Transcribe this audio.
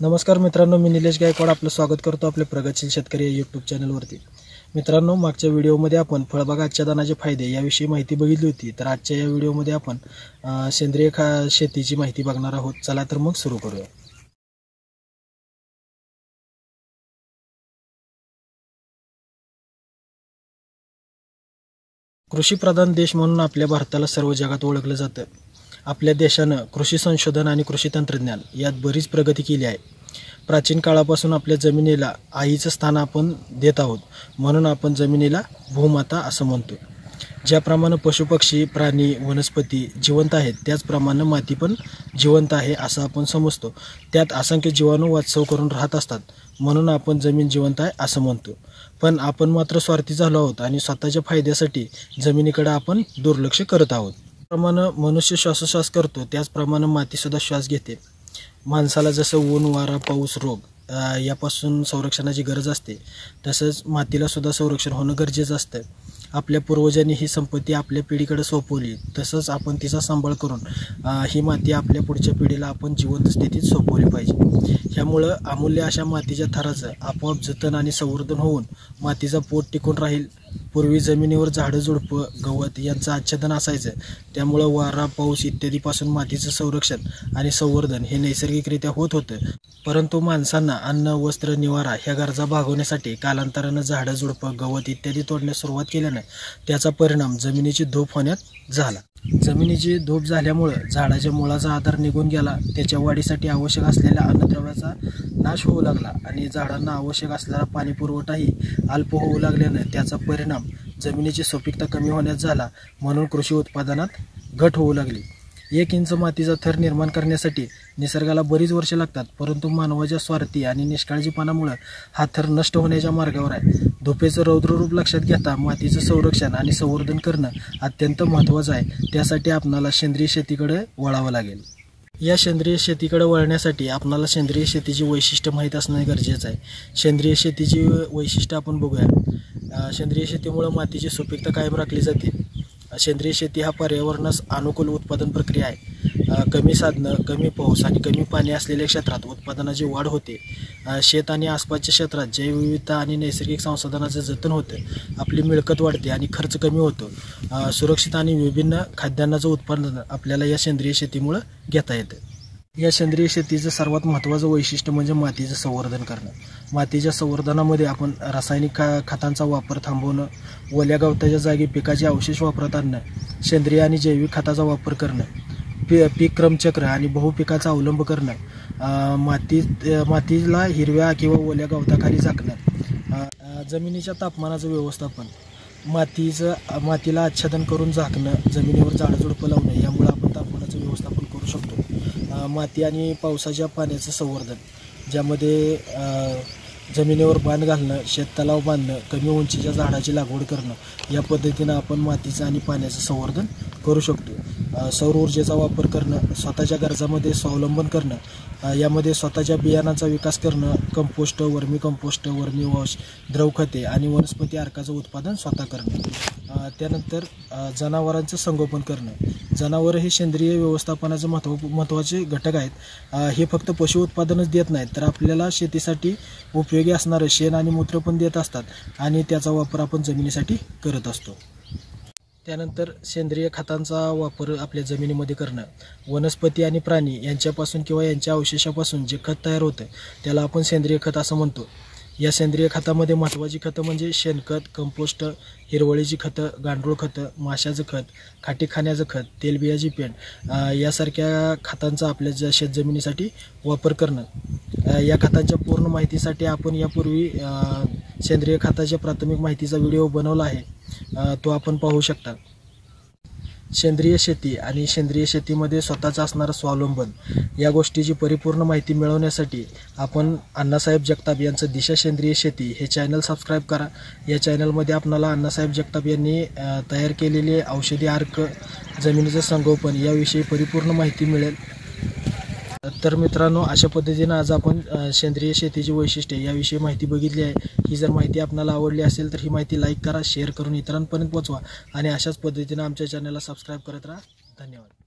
नमस्कार मित्रांनो मी निलेश गायकवाड आपलं स्वागत करतो आपले प्रगतशील शेतकरी या यूट्यूब चॅनलवरती मित्रांनो मागच्या व्हिडिओमध्ये आपण फळबाग आच्छादनाचे फायदे याविषयी माहिती बघितली होती. तर आजच्या या व्हिडिओमध्ये आपण सेंद्रिय खा शेतीची माहिती बघणार आहोत. चला तर मग सुरू करूया. कृषीप्रधान देश म्हणून आपल्या भारताला सर्व जगात ओळखलं जातं. आपल्या देशानं कृषी संशोधन आणि कृषी तंत्रज्ञान यात बरीच प्रगती केली आहे. प्राचीन काळापासून आपल्या जमिनीला आईचं स्थान आपण देत आहोत. म्हणून आपण जमिनीला भूमाता असं म्हणतो. ज्याप्रमाणे पशुपक्षी प्राणी वनस्पती जिवंत आहेत त्याचप्रमाणे माती पण जिवंत आहे असं आपण समजतो. त्यात असंख्य जीवाणू वाचव करून राहत असतात. म्हणून आपण जमीन जिवंत आहे असं म्हणतो. पण आपण मात्र स्वार्थी झालो आहोत आणि स्वतःच्या फायद्यासाठी जमिनीकडे आपण दुर्लक्ष करत आहोत. प्रमाणे मनुष्य श्वासोश्वास करतो त्याचप्रमाणे मातीसुद्धा श्वास घेते. माणसाला जसं ऊन वारा पाऊस रोग यापासून संरक्षणाची गरज असते तसंच मातीलासुद्धा संरक्षण होणं गरजेचं असतं. आपल्या पूर्वजांनी ही संपत्ती आपल्या पिढीकडे सोपवली तसंच आपण तिचा सांभाळ करून ही माती आपल्या पुढच्या पिढीला आपण जिवंत स्थितीत सोपवली पाहिजे. ह्यामुळं अमूल्य अशा मातीच्या थराचं आपोआप जतन आणि संवर्धन होऊन मातीचा पोट टिकून राहील. पूर्वी जमिनीवर झाडं झुडपं गवत यांचं आच्छादन असायचं. त्यामुळं वारा पाऊस इत्यादीपासून मातीचं संरक्षण आणि संवर्धन हे नैसर्गिकरित्या होत होतं. परंतु माणसांना अन्न वस्त्र निवारा ह्या गरजा भागवण्यासाठी कालांतरानं झाडं झुडपं गवत इत्यादी तोडण्यास सुरुवात केल्यानं त्याचा परिणाम जमिनीची धूप होण्यात झाला. जमिनीची धूप झाल्यामुळं झाडाच्या मुळाचा आधार निघून गेला. त्याच्या वाढीसाठी आवश्यक असलेल्या अन्नद्रव्याचा नाश होऊ लागला आणि झाडांना आवश्यक असलेला पाणीपुरवठाही अल्प होऊ लागल्यानं त्याचा परिणाम जमिनीची सुपीकता कमी होण्यास झाला म्हणून कृषी उत्पादनात घट होऊ लागली. एक इंच मातीचा थर निर्माण करण्यासाठी निसर्गाला बरीच वर्षे लागतात परंतु मानवाच्या स्वार्थी आणि निष्काळजीपणामुळं हा थर नष्ट होण्याच्या मार्गावर आहे. धुपेचं रौद्ररूप लक्षात घेता मातीचं संरक्षण आणि संवर्धन करणं अत्यंत महत्त्वाचं आहे. त्यासाठी आपणाला सेंद्रिय शेतीकडे वळावं लागेल. या सेंद्रिय शेतीकडे वळण्यासाठी आपणाला सेंद्रिय शेतीची वैशिष्ट्य माहीत असणं गरजेचं आहे. सेंद्रिय शेतीची वैशिष्ट्य आपण बघूया. सेंद्रिय शेतीमुळं मातीची सुपीकता कायम राखली जाते. सेंद्रिय शेती हा पर्यावरणास अनुकूल उत्पादन प्रक्रिया आहे. कमी साधनं कमी पाऊस आणि कमी पाणी असलेल्या क्षेत्रात उत्पादनाची वाढ होते. शेत आणि आसपासच्या क्षेत्रात जैवविविधता आणि नैसर्गिक संसाधनाचं जतन होतं. आपली मिळकत वाढते आणि खर्च कमी होतो. सुरक्षित आणि विभिन्न खाद्यान्नाचं उत्पादन आपल्याला या सेंद्रिय शेतीमुळं घेता येतं. या सेंद्रिय शेतीचं सर्वात महत्त्वाचं वैशिष्ट्य म्हणजे मातीचं संवर्धन करणं. मातीच्या संवर्धनामध्ये आपण रासायनिक खा खतांचा वापर थांबवणं ओल्या गवताच्या जागी पिकाचे अवशेष वापरात आणणं सेंद्रिय आणि जैविक खताचा वापर करणं पी पीक क्रमचक्र आणि बहुपिकाचा अवलंब करणं माती मातीला हिरव्या किंवा ओल्या गवताखाली झाकणं जमिनीच्या तापमानाचं व्यवस्थापन मातीचं मातीला आच्छादन करून झाकणं जमिनीवर झाडझुडपं लावणं यामुळे आपण तापमानाचं व्यवस्थापन करू शकतो. माती आणि पावसाच्या पाण्याचं संवर्धन ज्यामध्ये जमिनीवर बांध घालणं शेततलाव बांधणं कमी उंचीच्या झाडाची लागवड करणं या पद्धतीनं आपण मातीचं आणि पाण्याचं संवर्धन करू शकतो. सौर ऊर्जेचा वापर करणं स्वतःच्या गरजामध्ये स्वावलंबन करणं यामध्ये स्वतःच्या बियाणांचा विकास करणं कंपोस्ट वर्मी कंपोस्ट वर्मी वॉश द्रवखते आणि वनस्पती अर्काचं उत्पादन स्वतः करणं. त्यानंतर जनावरांचं संगोपन करणं. जनावरं हे सेंद्रिय व्यवस्थापनाचे महत्त्व महत्त्वाचे घटक आहेत. हे फक्त पशु उत्पादनच देत नाहीत तर आपल्याला शेतीसाठी उपयोगी असणारं शेण आणि मूत्र पण देत असतात आणि त्याचा वापर आपण जमिनीसाठी करत असतो. त्यानंतर सेंद्रिय खतांचा वापर आपल्या जमिनीमध्ये करणं. वनस्पती आणि प्राणी यांच्यापासून किंवा यांच्या अवशेषापासून जे खत तयार होतं त्याला आपण सेंद्रिय खत असं म्हणतो. या सेंद्रिय खतामध्ये महत्त्वाची खतं म्हणजे शेणखत कंपोस्ट हिरवळीची खतं गांडूळ खतं माशाचं खत खाटी खाण्याचं खत तेलबियाची पेंड यासारख्या खतांचा आपल्या ज शेतजमिनीसाठी वापर करणं. या खतांच्या पूर्ण माहितीसाठी आपण यापूर्वी सेंद्रिय खताच्या प्राथमिक माहितीचा व्हिडिओ बनवला आहे. तो आपण पाहू शकता. सेंद्रिय शेती आणि सेंद्रिय शेतीमध्ये स्वतःचं असणारं स्वावलंबन या गोष्टीची परिपूर्ण माहिती मिळवण्यासाठी आपण अण्णासाहेब जगताप यांचं दिशा सेंद्रिय शेती हे चॅनल सबस्क्राईब करा. या चॅनलमध्ये आपणाला अण्णासाहेब जगताप यांनी तयार केलेले औषधी अर्क जमिनीचं संगोपन याविषयी परिपूर्ण माहिती मिळेल. तर मित्रांनो अशा पद्धतीनं आज आपण सेंद्रिय शेतीची वैशिष्ट्ये याविषयी माहिती बघितली आहे. ही जर माहिती आपल्याला आवडली असेल तर ही माहिती लाईक करा शेअर करून इतरांपर्यंत पोचवा आणि अशाच पद्धतीनं आमच्या चॅनलला सबस्क्राईब करत राहा. धन्यवाद.